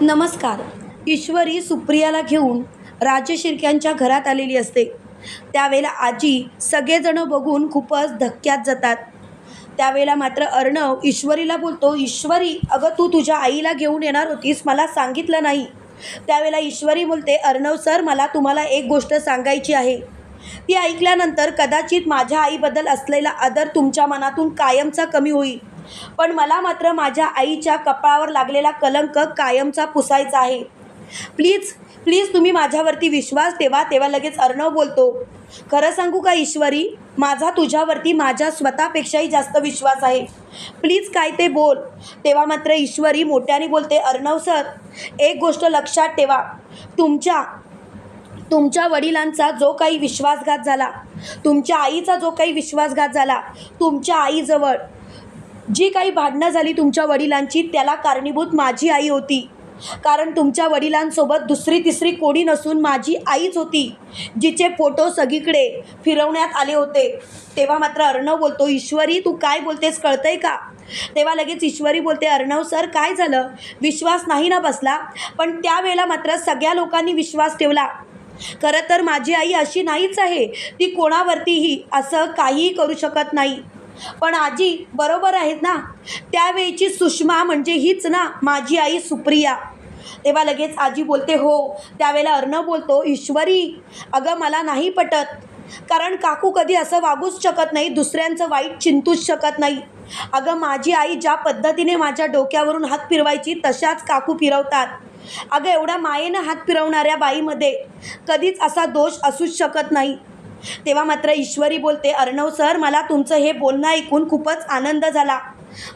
नमस्कार. ईश्वरी सुप्रियाला घेऊन राजशिर्क्यांच्या घरात आलेली असते. त्यावेळेला आजी सगळेजणं बघून खूपच धक्क्यात जातात. त्यावेळेला मात्र अर्णव ईश्वरीला बोलतो ईश्वरी अगं तू तुझ्या आईला घेऊन येणार होतीस मला सांगितलं नाही. त्यावेळेला ईश्वरी बोलते अर्णव सर मला तुम्हाला एक गोष्ट सांगायची आहे. ती ऐकल्यानंतर कदाचित माझ्या आईबद्दल असलेला आदर तुमच्या मनातून कायमचा कमी होईल. पण मला मात्र माझ्या आईच्या कपाळावर लागलेला कलंक कायमचा पुसायचा आहे. प्लीज प्लीज तुम्ही माझ्यावरती विश्वास ठेवा तेव्हा लगेच अर्णव बोलतो खरं सांगू का ईश्वरी माझा तुझ्यावरती माझ्या स्वतःपेक्षाही जास्त विश्वास आहे. प्लीज काय ते बोल. तेव्हा मात्र ईश्वरी मोठ्याने बोलते अर्णव सर एक गोष्ट लक्षात ठेवा. तुमच्या तुमच्या वडिलांचा जो काही विश्वासघात झाला तुमच्या आईचा जो काही विश्वासघात झाला तुमच्या आईजवळ जी काही भांडणं झाली तुमच्या वडिलांची त्याला कारणीभूत माझी आई होती. कारण तुमच्या वडिलांसोबत दुसरी तिसरी कोणी नसून माझी आईच होती जिचे फोटो सगळीकडे फिरवण्यात आले होते. तेव्हा मात्र अर्णव बोलतो ईश्वरी तू काय बोलतेस कळतंय का? तेव्हा लगेच ईश्वरी बोलते अर्णव सर काय झालं? विश्वास नाही ना बसला. पण त्यावेळेला मात्र सगळ्या लोकांनी विश्वास ठेवला. खरं तर माझी आई अशी नाहीच आहे ती कोणावरतीही असं काहीही करू शकत नाही. पण आजी बरोबर आहेत ना? त्यावेळीची सुषमा म्हणजे हीच ना माझी आई सुप्रिया. तेव्हा लगेच आजी बोलते हो. त्यावेळेला अर्णव बोलतो ईश्वरी अगं मला नाही पटत. कारण काकू कधी असं वागूच शकत नाही दुसऱ्यांचं वाईट चिंतूच शकत नाही. अगं माझी आई ज्या पद्धतीने माझ्या डोक्यावरून हात फिरवायची तशाच काकू फिरवतात. अगं एवढ्या मायेनं हात फिरवणाऱ्या बाईमध्ये कधीच असा दोष असूच शकत नाही. तेव्हा मात्र ईश्वरी बोलते अर्णव सर मला तुमचं हे बोलणं ऐकून खूपच आनंद झाला.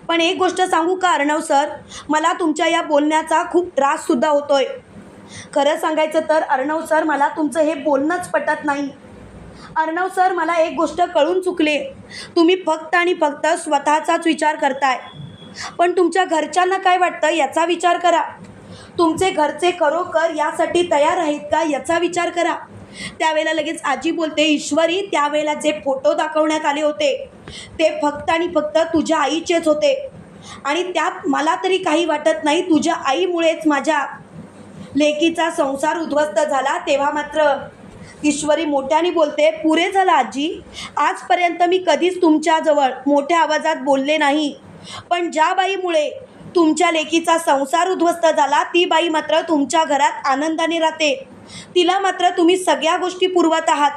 पण एक गोष्ट सांगू का अर्णव सर? मला तुमच्या या बोलण्याचा खूप त्राससुद्धा होतोय. खरं सांगायचं तर अर्णव सर मला तुमचं हे बोलणंच पटत नाही. अर्णव सर मला एक गोष्ट कळून चुकले. तुम्ही फक्त आणि फक्त स्वतःचाच विचार करताय. पण तुमच्या घरच्यांना काय वाटतं याचा विचार करा. तुमचे घरचे खरोखर यासाठी तयार आहेत का याचा विचार करा. त्यावेळेला लगेच आजी बोलते ईश्वरी त्यावेळेला जे फोटो दाखवण्यात आले होते ते फक्त आणि फक्त तुझ्या आईचेच होते. आणि त्यात मला तरी काही वाटत नाही तुझ्या आईमुळेच माझ्या लेकीचा संसार उद्ध्वस्त झाला तेव्हा मात्र. ईश्वरी मोठ्याने बोलते पुरे झालं आजी. आजपर्यंत मी कधीच तुमच्याजवळ मोठ्या आवाजात बोलले नाही. पण ज्या बाईमुळे तुमच्या लेकीचा संसार उद्ध्वस्त झाला ती बाई मात्र तुमच्या घरात आनंदाने राहते. तिला मात्र तुम्ही सगळ्या गोष्टी पुरवत आहात.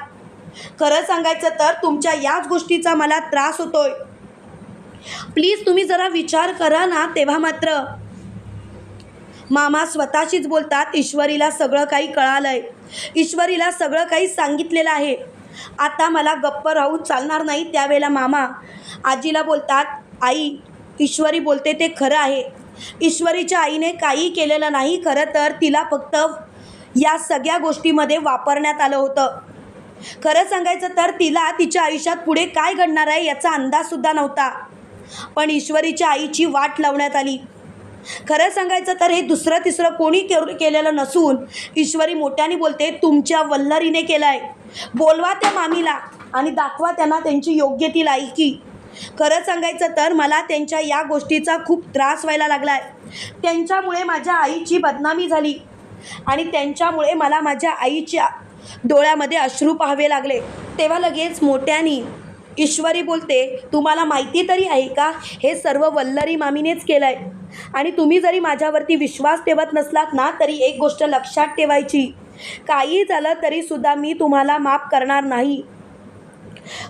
खरं सांगायचं तर तुमच्या याच गोष्टीचा मला त्रास होतोय. प्लीज तुम्ही जरा विचार करा ना तेव्हा मात्र. मामा स्वतःशीच बोलतात ईश्वरीला सगळं काही कळालंय. ईश्वरीला सगळं काही सांगितलेलं आहे. आता मला गप्प राहू चालणार नाही त्यावेळेला मामा. आजीला बोलतात आई ईश्वरी बोलते ते खरं आहे. ईश्वरीच्या आईने काही केलेलं नाही खरं तर तिला फक्त या सगळ्या गोष्टीमध्ये वापरण्यात आलं होतं. खरं सांगायचं तर तिला तिच्या आयुष्यात पुढे काय घडणार आहे याचा अंदाजसुद्धा नव्हता. पण ईश्वरीच्या आईची वाट लावण्यात आली. खरं सांगायचं तर हे दुसरं तिसरं कोणी के केलेलं नसून ईश्वरी मोठ्याने बोलते तुमच्या वल्लरीने केलं आहे बोलवा त्या मामीला आणि दाखवा त्यांना त्यांची योग्य ती लायकी. खरं सांगायचं तर मला त्यांच्या या गोष्टीचा खूप त्रास व्हायला लागला आहे. त्यांच्यामुळे माझ्या आईची बदनामी झाली आणि त्यांच्यामुळे मला माझ्या आईच्या डोळ्यामध्ये अश्रू पाहावे लागले. तेव्हा लगेच मोठ्यानी ईश्वरी बोलते तुम्हाला माहिती तरी आहे का? हे सर्व वल्लरी मामीनेच केलं आहे आणि तुम्ही जरी माझ्यावरती विश्वास ठेवत नसलात ना तरी एक गोष्ट लक्षात ठेवायची. काही झालं तरीसुद्धा मी तुम्हाला माफ करणार नाही.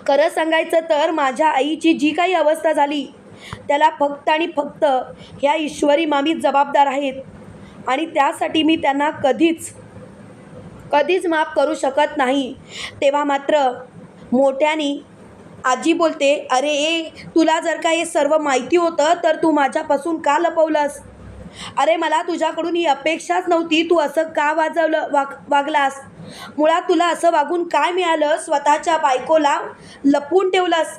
खरं सांगायचं तर माझ्या आईची जी काही अवस्था झाली त्याला फक्त आणि फक्त ह्या ईश्वरी मामीच जबाबदार आहेत. आणि त्यासाठी मी त्यांना कधीच कधीच माफ करू शकत नाही. तेव्हा मात्र मोठ्यानी आजी बोलते अरे ए तुला जर का हे सर्व माहिती होतं तर तू माझ्यापासून का लपवलंस? अरे मला तुझ्याकडून ही अपेक्षाच नव्हती तू असं का वाजवलं वाग वागलास? मुळात तुला असं वागून काय मिळालं? स्वतःच्या बायकोला लपवून ठेवलंस.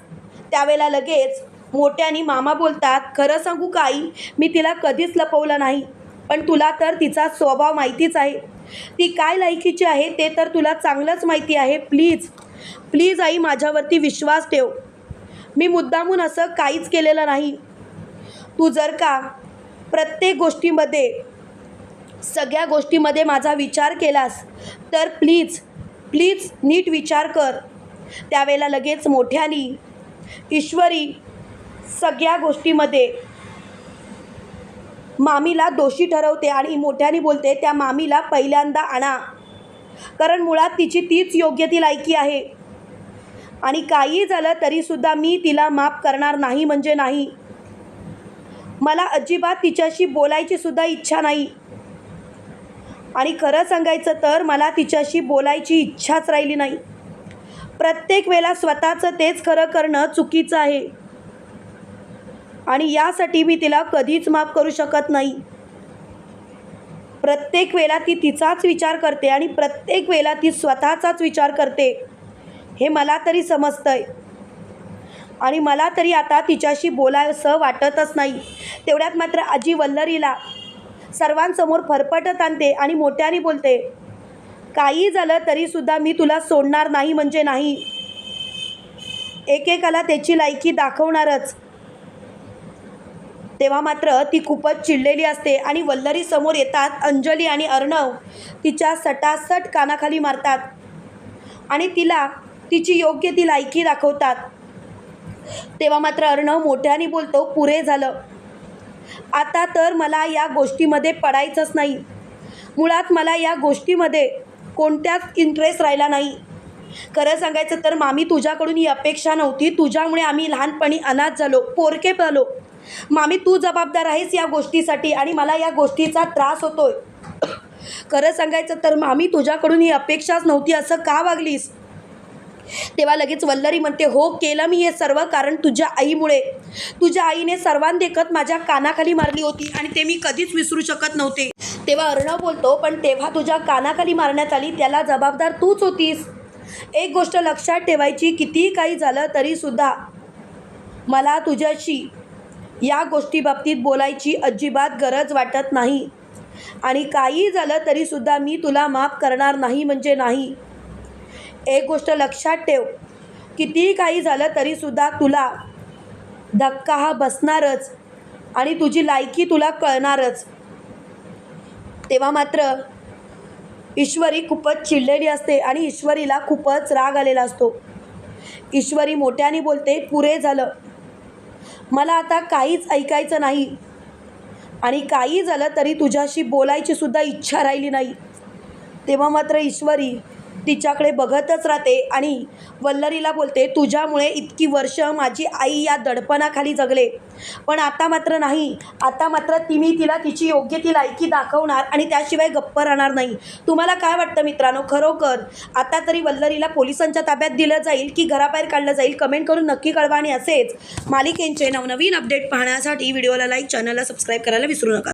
त्यावेळेला लगेच मोठ्यानी मामा बोलतात खरं सांगू काही मी तिला कधीच लपवलं नाही. पण तुला तर तिचा स्वभाव माहितीच आहे. ती काय लायकीची आहे ते तर तुला चांगलंच माहिती आहे. प्लीज प्लीज आई माझ्यावरती विश्वास ठेव. मी मुद्दामून असं काहीच केलेलं नाही. तू जर का प्रत्येक गोष्टीमध्ये सगळ्या गोष्टीमध्ये माझा विचार केलास तर प्लीज प्लीज नीट विचार कर. त्यावेळेला लगेच मोठ्यानी ईश्वरी सगळ्या गोष्टीमध्ये मामीला दोषी ठरवते आणि मोठ्याने बोलते त्या मामीला पहिल्यांदा आणा. कारण मुळात तिची तीच योग्य ती लायकी आहे. आणि काही झालं तरीसुद्धा मी तिला माफ करणार नाही म्हणजे नाही. मला अजिबात तिच्याशी बोलायची सुद्धा इच्छा नाही. आणि खरं सांगायचं तर मला तिच्याशी बोलायची इच्छाच राहिली नाही. प्रत्येक वेळेला स्वतःचं तेच खरं करणं चुकीचं आहे. आणि यासाठी मी तिला कधीच माफ करू शकत नाही. प्रत्येक वेळेला ती तिचाच विचार करते आणि प्रत्येक वेळेला ती स्वतःचाच विचार करते. हे मला तरी समजतंय. आणि मला तरी आता तिच्याशी बोलायसं वाटतच नाही. तेवढ्यात मात्र आजी वल्लरीला सर्वांसमोर फरफटत आणते आणि मोठ्याने बोलते काही झालं तरीसुद्धा मी तुला सोडणार नाही म्हणजे नाही. एकेकाला त्याची लायकी दाखवणारच. तेव्हा मात्र ती खूपच चिडलेली असते आणि वल्लरी समोर येतात अंजली आणि अर्णव. तिच्या सटासट कानाखाली मारतात आणि तिला तिची योग्य ती लायकी दाखवतात. तेव्हा मात्र अर्णव मोठ्याने बोलतो पुरे झालं. आता तर मला या गोष्टीमध्ये पडायचंच नाही. मुळात मला या गोष्टीमध्ये कोणत्याच इंटरेस्ट राहिला नाही. खरं सांगायचं तर मामी तुझ्याकडून ही अपेक्षा नव्हती. तुझ्यामुळे आम्ही लहानपणी अनाथ झालो पोरके झालो मामी तू जबाबदार आहेस या गोष्टीसाठी आणि मला या गोष्टीचा त्रास होतोय. खरं सांगायचं तर मामी तुझ्याकडून ही अपेक्षाच नव्हती असं का वागलीस? तेव्हा लगेच वल्लरी म्हणते हो केलं मी हे सर्व कारण तुझ्या आईमुळे. तुझ्या आईने सर्वांदेखत माझ्या कानाखाली मारली होती आणि ते मी कधीच विसरू शकत नव्हते. तेव्हा अर्णव बोलतो पण तेव्हा तुझ्या कानाखाली मारण्यात आली त्याला जबाबदार तूच होतीस. एक गोष्ट लक्षात ठेवायची कितीही काही झालं तरीसुद्धा मला तुझ्याशी या गोष्टीबाबतीत बोलायची अजिबात गरज वाटत नाही. आणि काही झालं तरीसुद्धा मी तुला माफ करणार नाही म्हणजे नाही. एक गोष्ट लक्षात ठेव. कितीही काही झालं तरीसुद्धा तुला धक्का हा बसणारच आणि तुझी लायकी तुला कळणारच. तेव्हा मात्र ईश्वरी खूपच चिडलेली असते आणि ईश्वरीला खूपच राग आलेला असतो. ईश्वरी मोठ्याने बोलते पुरे झालं. मला आता काहीच ऐकायचं नाही. आणि काही झालं तरी तुझ्याशी बोलायची सुद्धा इच्छा राहिली नाही. तेव्हा मात्र ईश्वरी तिच्याकडे बघतच राहते आणि वल्लरीला बोलते तुझ्यामुळे इतकी वर्ष माझी आई या दडपणाखाली जगले. पण आता मात्र नाही. आता मात्र ती मी तिला तिची योग्य ती लायकी दाखवणार आणि त्याशिवाय गप्प राहणार नाही. तुम्हाला काय वाटतं मित्रांनो? खरोखर आता तरी वल्लरीला पोलिसांच्या ताब्यात दिलं जाईल की घराबाहेर काढलं जाईल? कमेंट करून नक्की कळवा आणि असेच मालिकेंचे नवनवीन अपडेट पाहण्यासाठी व्हिडिओला लाईक चॅनलला सबस्क्राईब करायला विसरू नका.